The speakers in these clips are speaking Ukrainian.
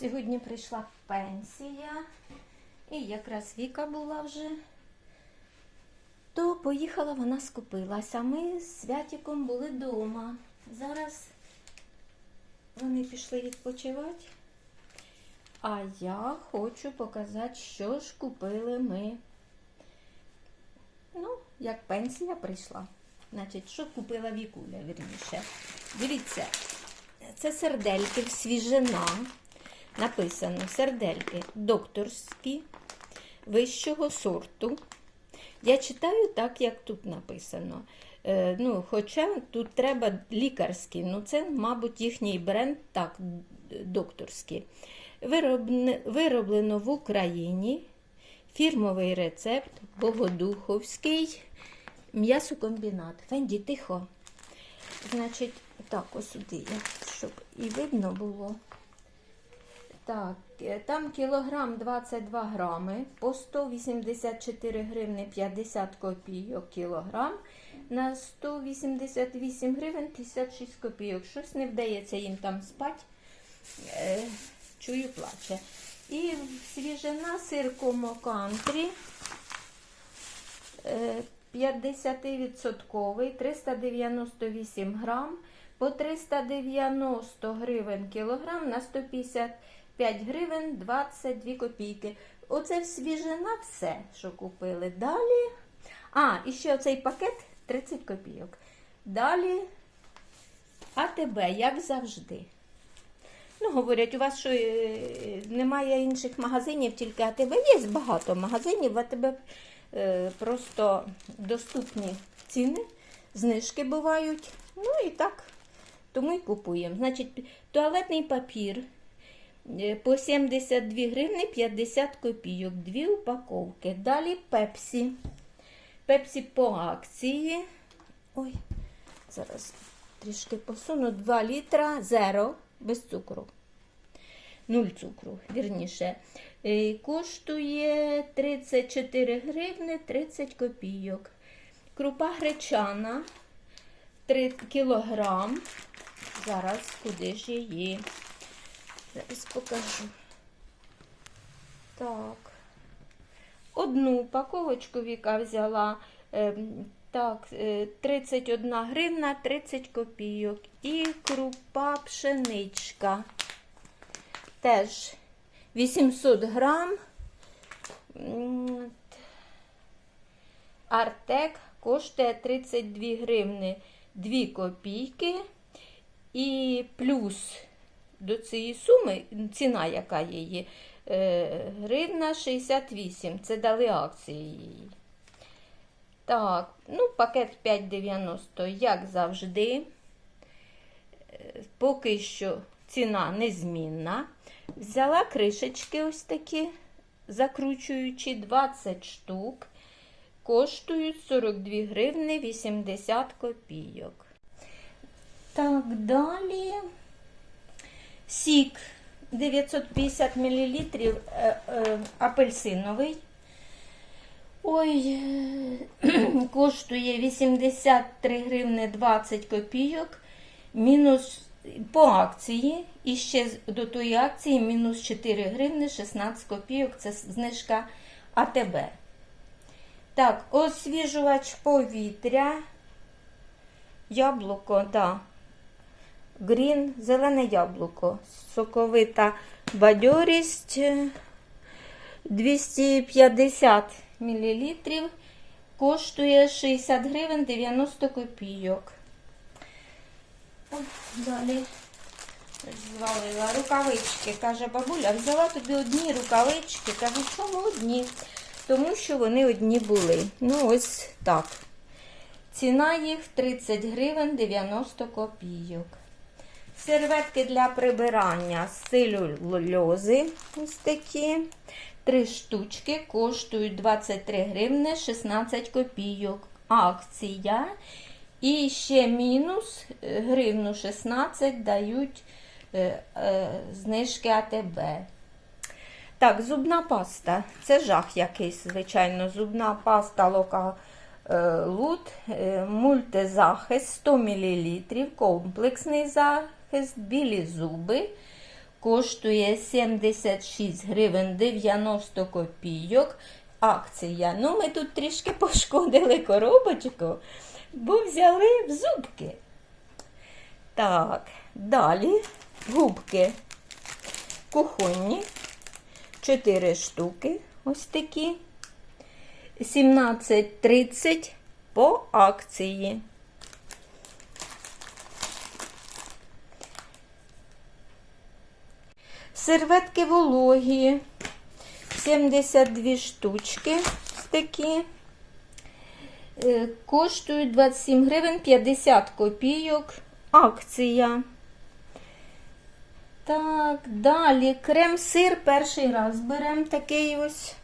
Сьогодні прийшла пенсія, і якраз Віка була вже. То поїхала вона скупилася. Ми з Святіком були вдома. Зараз вони пішли відпочивати. А я хочу показати, що ж купили ми. Ну, як пенсія прийшла. Значить, що купила Вікуля, вірніше. Дивіться, це сердельки свіжина. Написано сердельки докторські вищого сорту. Я читаю так, як тут написано. Е, ну, Хоча тут треба лікарські, ну це, мабуть, їхній бренд так, докторський. Виробне, вироблено в Україні. Фірмовий рецепт Богодуховський м'ясокомбінат. Фенді, тихо. Значить, так, ось сюди, щоб і видно було. Так, е, там кілограм 22 грами по 184 гривни 50 копійок кілограм. На 188 гривень 56 копійок. Щось не вдається їм там спати. Е, чую, плаче. І свіжина сир Комо Кантрі. Е, 50% 398 грам по 390 гривень кілограм на 155 гривень 22 копійки. Оце свіжина все, що купили. Далі. А, і ще оцей пакет 30 копійок. Далі АТБ, як завжди. Ну, говорять, у вас що е, немає інших магазинів, тільки АТБ. Є багато магазинів, в АТБ е, просто доступні ціни, знижки бувають. Ну і так, тому і купуємо. Значить, туалетний папір по 72 гривни 50 копійок, дві упаковки. Далі пепсі. Пепсі по акції. Ой, зараз трішки посуну. 2 літра зеро без цукру. Нуль цукру, вірніше. Е, Коштує 34 гривни 30 копійок. Крупа гречана 3 кілограм. Зараз куди ж її? Зараз покажу. Так. Одну упаковочку Віка взяла. ем, Так, е, 31 гривна 30 копійок. І крупа пшеничка. Теж 800 грам. Артек коштує 32 гривни 2 копійки. І плюс до цієї суми, ціна, яка її, е, гривна 68. Це дали акції її. Так, ну, пакет 5,90, як завжди. Е, Поки що ціна незмінна. Взяла кришечки ось такі, закручуючи 20 штук. Коштують 42 гривни 80 копійок. Так, далі. Сік 950 мл е, е, апельсиновий. Ой, е, коштує 83 гривни 20 копійок. Мінус по акції. І ще до тої акції мінус 4 гривни 16 копійок. Це знижка АТБ. Так, освіжувач повітря. Яблуко, да. Грін, зелене яблуко. Соковита бадьорість. е, 250 мл. Коштує 60 гривень 90 копійок. Далі звалила рукавички. Каже, бабуля, взяла тобі одні рукавички. Кажу, чому одні? Тому що вони одні були. Ну, ось так. Ціна їх 30 гривень 90 копійок. Серветки для прибирання з целюльози. Ось такі. Три штучки коштують 23 гривни 16 копійок. Акція. І ще мінус гривну 16 дають е, е, знижки АТБ. Так, зубна паста. Це жах якийсь, звичайно. Зубна паста Лока е, Лут, е, мультизахист 100 мл, комплексний білі зуби. коштує 76 гривень 90 копійок. Акція. Ну, ми тут трішки пошкодили коробочку, бо взяли в зубки. Так, далі губки кухонні. 4 штуки. Ось такі. 17,30 по акції. Серветки вологі. 72 штучки такі. Е, Коштують 27 гривень 50 копійок. Акція. Так, далі крем-сир перший раз беремо такий ось.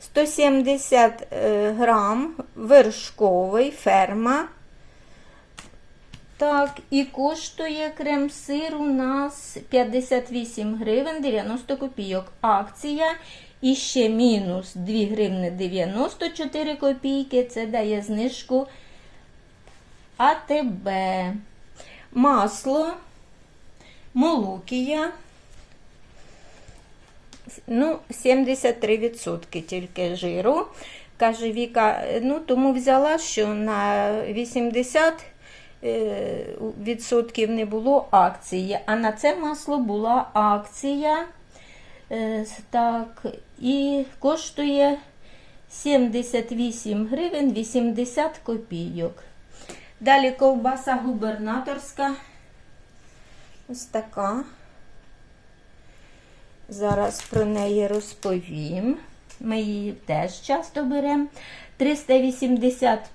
170 е, грам, вершковий, ферма. Так, і коштує крем-сир у нас 58 гривень 90 копійок. Акція. І ще мінус 2 гривни 94 копійки. Це дає знижку АТБ. Масло. Молокія. Ну, 73% тільки жиру. Каже Віка, ну тому взяла, що на 80 е, відсотків не було акції, а на це масло була акція. Е, Так, і коштує 78 гривень 80 копійок. Далі ковбаса губернаторська. Ось така. Зараз про неї розповім. Ми її теж часто беремо. 385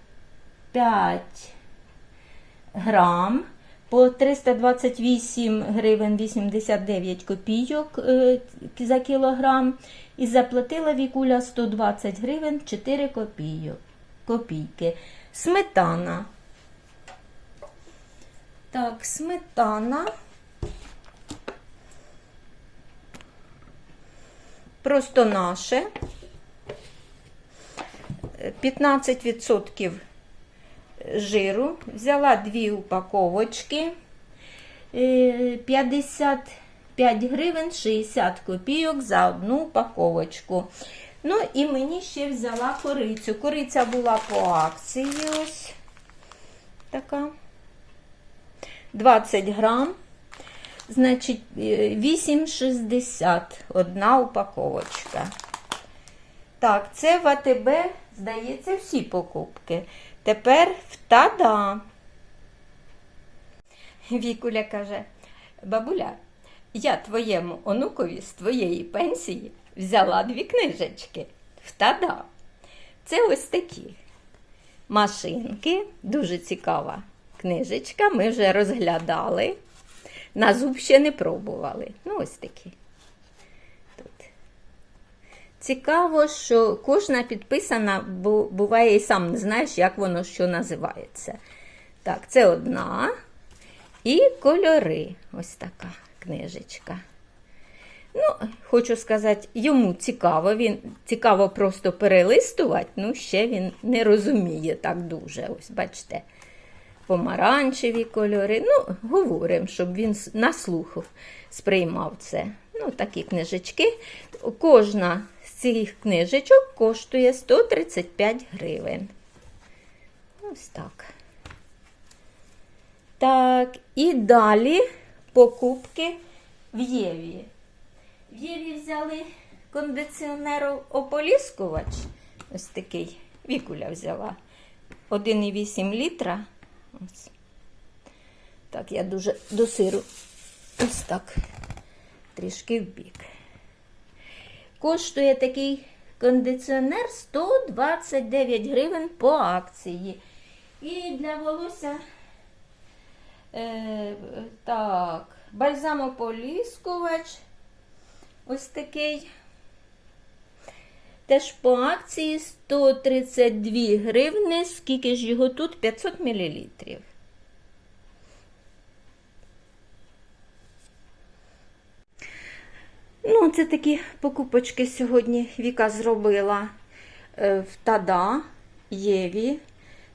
грам по 328 гривень 89 копійок е, за кілограм. І заплатила Вікуля 120 гривень 4 копійок, копійки. Сметана. Так, сметана. Просто наше. 15% жиру. Взяла дві упаковочки. Е, 55 гривень 60 копійок за одну упаковочку. Ну і мені ще взяла корицю. Кориця була по акції ось така. 20 грам. Значить, е, 8,60 одна упаковочка. Так, це в АТБ, здається, всі покупки. Тепер в Тада. Вікуля каже: бабуля, я твоєму онукові з твоєї пенсії взяла дві книжечки в Тада. Це ось такі машинки, дуже цікава книжечка. Ми вже розглядали. На зуб ще не пробували. Ну, ось такі. Цікаво, що кожна підписана, бо буває і сам не знаєш, як воно що називається. Так, це одна. І кольори. Ось така книжечка. Ну, хочу сказати, йому цікаво, він цікаво просто перелистувати, ну, ще він не розуміє так дуже. Ось, бачите помаранчеві кольори. Ну, говоримо, щоб він на слух сприймав це. Ну, такі книжечки. Кожна цих книжечок коштує 135 гривень. Ось так. Так, і далі покупки в Єві. В Єві взяли кондиціонер ополіскувач. Ось такий вікуля взяла. 1,8 літра. Ось. Так, я дуже до сиру ось так, трішки вбік. Коштує такий кондиціонер 129 гривень по акції. І для волосся е, так, бальзамополіскувач ось такий. Теж по акції 132 гривни, скільки ж його тут? 500 мл. Ну, це такі покупочки сьогодні Віка зробила е, в Тада, Єві,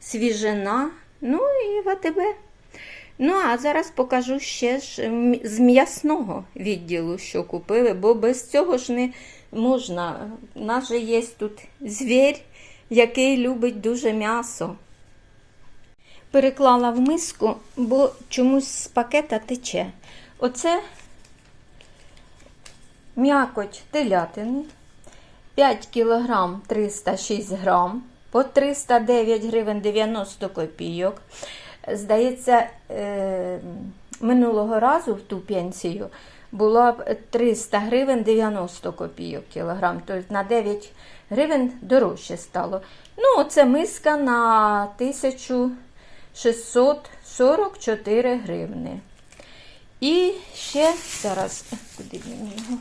свіжина, ну і в АТБ. Ну, а зараз покажу ще ж з м'ясного відділу, що купили, бо без цього ж не можна. У нас же є тут звір, який любить дуже м'ясо. Переклала в миску, бо чомусь з пакета тече. Оце м'якоть телятини. 5 кілограм 306 грам по 309 гривень 90 копійок. Здається, е, минулого разу в ту пенсію було б 300 гривень 90 копійок кілограм. Тобто на 9 гривень дорожче стало. Ну, оце миска на 1644 гривни. І ще зараз, куди мені його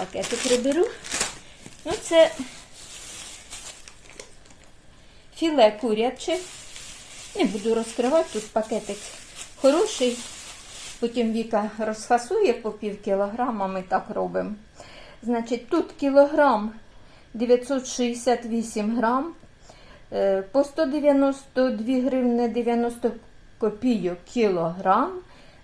пакети приберу. Ну, це філе куряче. Не буду розкривати, тут пакетик хороший. Потім Віка розфасує по пів кілограма, ми так робимо. Значить, тут кілограм 968 грам, е, по 192 гривни 90 копійок кілограм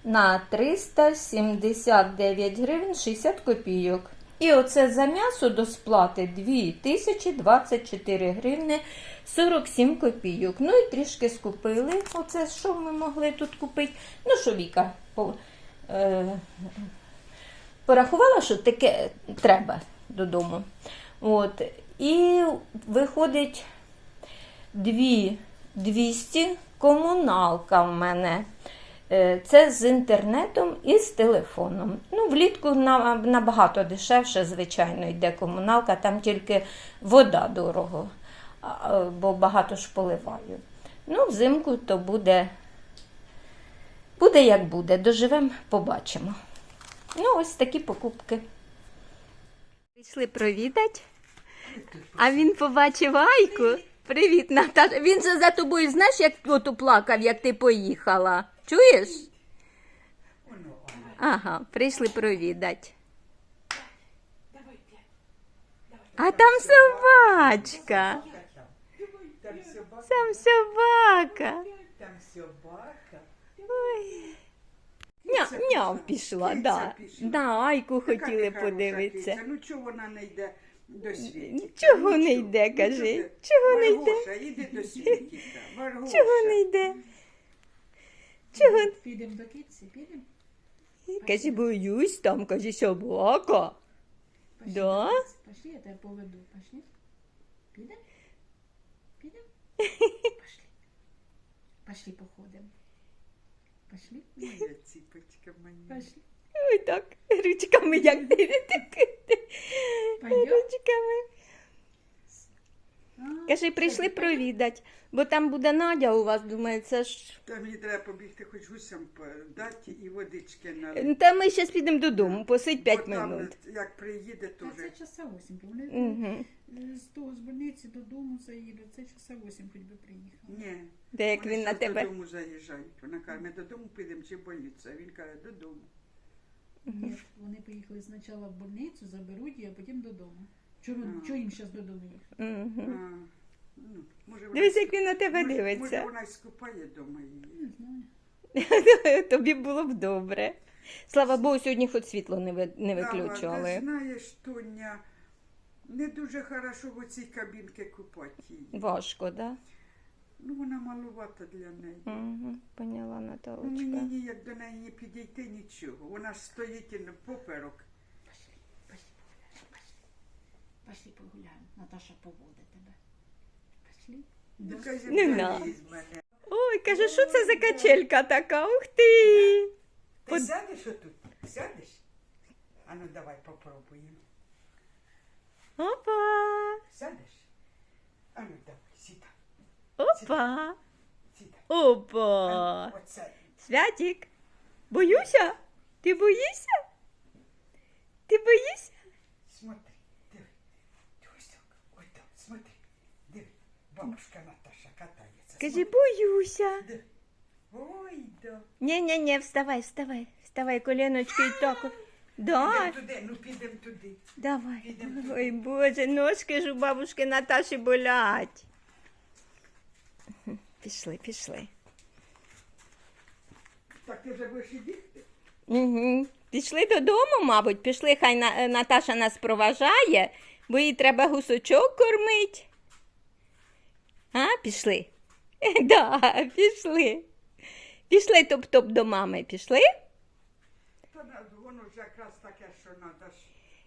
на 379 гривень 60 копійок. І оце за м'ясо до сплати 2024 гривни 47 копійок. Ну і трішки скупили. Оце що ми могли тут купити. Ну, що Віка е, порахувала, що таке треба додому. От. І виходить 2200 комуналка в мене. Е, Це з інтернетом і з телефоном. Ну, влітку набагато дешевше, звичайно, йде комуналка, там тільки вода дорого, бо багато ж поливаю. Ну, взимку то буде, буде як буде. Доживемо, побачимо. Ну, ось такі покупки. Прийшли провідати, а він побачив Айку. Привіт, Наташа. Він же за тобою, знаєш, як от плакав, як ти поїхала. Чуєш? Ага, прийшли провідати. А там собачка. Там собака, Там собака. Ой. Ня, пішла. Киця да. пішла. Да, Айку Така хотіли ти подивитися. киця. Ну чого вона не йде до світі? Чого Ну, не йде, Ну, кажи? чого не йде? Маргоша, іди до. Маргоша. Чого не йде? Чого? Підемо до кітці, підемо? Каже, боюсь, там, каже, собака. Пошли Да? до кітці. Пошли, я тебе поведу. Пошли? Підемо? Підемо? Пошли. Пошли походимо. Пошли? Моя ціпочка моя. Пошли. Ой, так, ручками як дивити. Пойдем? Ручками. А, Каже, прийшли провідати, бо там буде Надя у вас, думаю, це ж. Та мені треба побігти хоч гусям дати і водички налити. Та ми зараз підемо додому, посидь 5 Бо там. Як приїде, то Та це часа 8. Вони Угу. е, з того з больниці додому заїдуть. Це часа 8, хоч би приїхали. Ні. Де як Вони він на тебе. додому заїжджають. Вона каже, ми додому підемо чи в больницю. А він каже, додому. Ні, вони поїхали спочатку в больницю, заберуть її, а потім додому. Чого А. чого їм зараз додому. А, ну, може, вона Дивись, як він на тебе Може- Може, дивиться. вона й скупає дома її. Не знаю. Тобі було б добре. Слава Богу, сьогодні хоч світло не ви- не Дава, Ти виключували. знаєш, Тоня, не дуже хорошо в оцій кабінці купати її. Важко, да? Ну, вона малувата для неї. Угу. Поняла Ну, Наталочка. мені ніяк до неї не підійти нічого. Вона ж стоїть і на Пошли погуляємо. Наташа поводить тебе. Пошли. Ну, каже, Не «Бери надо. з мене. Ой, каже, що це за качелька така? Ух ти! Ти От- сядеш отут? Сядеш? А ну давай попробуємо. Опа! Сядеш? А ну давай, сідай, Опа! сідай. Опа! А ну, Оце. Святик, боюся? Ти боїшся? Ти боїшся? Смотри, Бабушка Наташа катається. Кажи, боюся. диви. Ой, да. Ні-ні-ні, вставай, вставай. Вставай, коленочки і так. Да, Підемо туди, ну підемо туди. давай. Підемо. Ой, Боже, ножки ж у бабушки Наташі болять. Пішли, пішли. так ти вже будеш і? Угу. Пішли додому, мабуть, пішли, хай На- Наташа нас проважає, бо їй треба гусочок кормить. А, пішли? Да, пішли. Пішли топ-топ до мами, пішли? Та воно ж якраз таке, що треба.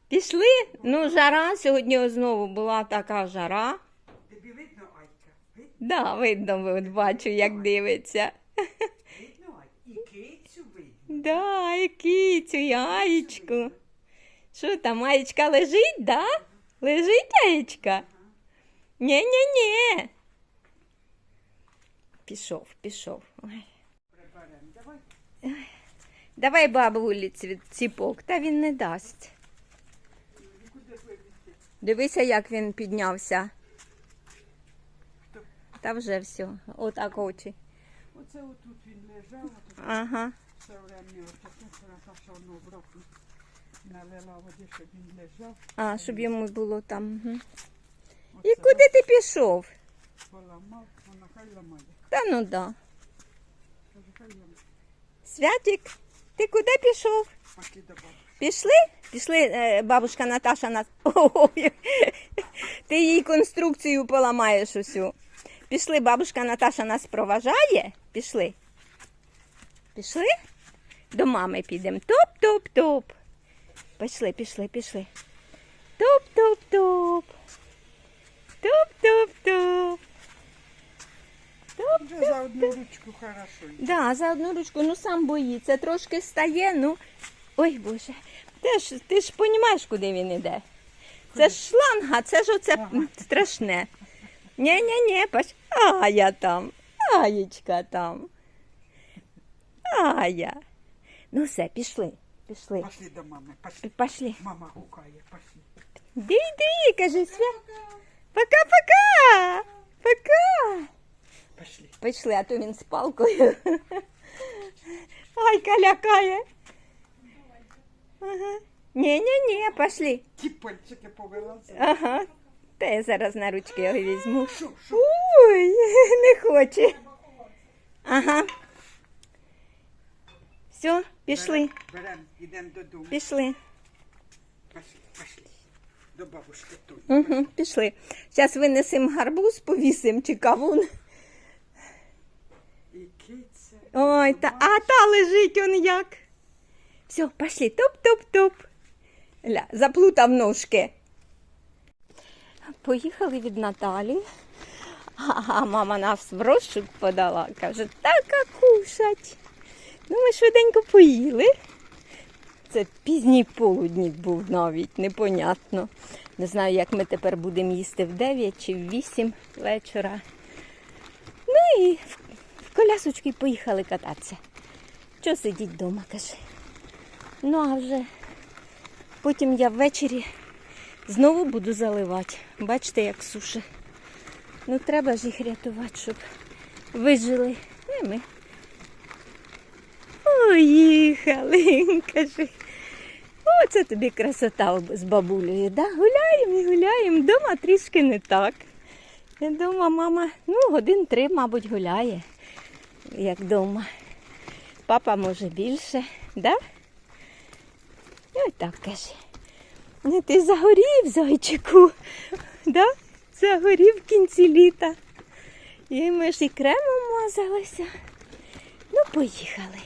Пішли? Ну, жара сьогодні знову була така жара. Тобі видно, Айка? Видно, Да, видно, от бачу, як дивиться. видно, Айка? І кицю видно. Да, і кицю, і яєчку. Що там, яєчка лежить, да? Лежить яєчка? Ні-ні-ні. Пішов, пішов. Ой. Давай. Давай бабулі ці- ціпок, та він не дасть. Дивися, як він піднявся. Хто? Та вже все, отак очі. Оце отут він лежав, отут Ага. все время отаке, Наташа воно в року налила води, щоб він лежав. А, щоб йому було там. Угу. І куди ти пішов? Та ну да. Святик, ти куди пішов? Бабушки. Пішли? Пішли, е, бабушка Наташа нас. Ти їй конструкцію поламаєш усю. Пішли, бабушка Наташа нас проважає. Пішли. Пішли? До мами підемо. Топ-топ-топ. Пішли, пішли, пішли. Топ-топ-топ. Топ-топ-топ. Вже за одну ручку хорошо. йде. Да, за одну ручку, ну сам боїться, трошки стає, ну. Ой Боже. Ти ж, ти ж розумієш, куди він іде. Це ж шланга, це ж оце Ага. страшне. Ні-ні-ні, паш. А я там. Аєчка там. А я. Ну все, пішли. Пішли. Пошли до мами, пошли. Пішли. Мама гукає, пошли. Ди, йди, кажи свят. Пока-пока. Пока. Пошли. Пішли, а то він з палкою. Ай, лякає. Ага. Ні-ні-ні, пішли. Ті пальчики повилазили. Ага. Та я зараз на ручки його візьму. Що, що? Ой, не хоче. Ага. Все, пішли, Беремо, йдемо додому. пішли. Пошли, пошли. До бабушки тут. Угу, пішли. Зараз винесемо гарбуз, повісимо чи кавун. Ой, та, а та лежить он як. Все, пошли, топ-топ-топ. Ля, заплутав ножки. Поїхали від Наталі. А, мама нас в розшук подала. Каже, така кушать. Ну, ми швиденько поїли. Це пізній полудник був навіть, непонятно. Не знаю, як ми тепер будемо їсти в 9 чи в 8 вечора. Ну і в і поїхали кататися. Що сидіть вдома, каже. Ну а вже потім я ввечері знову буду заливати. Бачите, як суше. Ну треба ж їх рятувати, щоб вижили. І ми. Поїхали, каже. Оце тобі красота з бабулею. Да? Гуляємо і гуляємо. Дома трішки не так. Я дома мама, ну, годин три, мабуть, гуляє, як вдома. Папа може більше, да? І ось так каже. Ну, ти загорів, зайчику, да? Загорів в кінці літа. І ми ж і кремом мазалися. Ну, поїхали.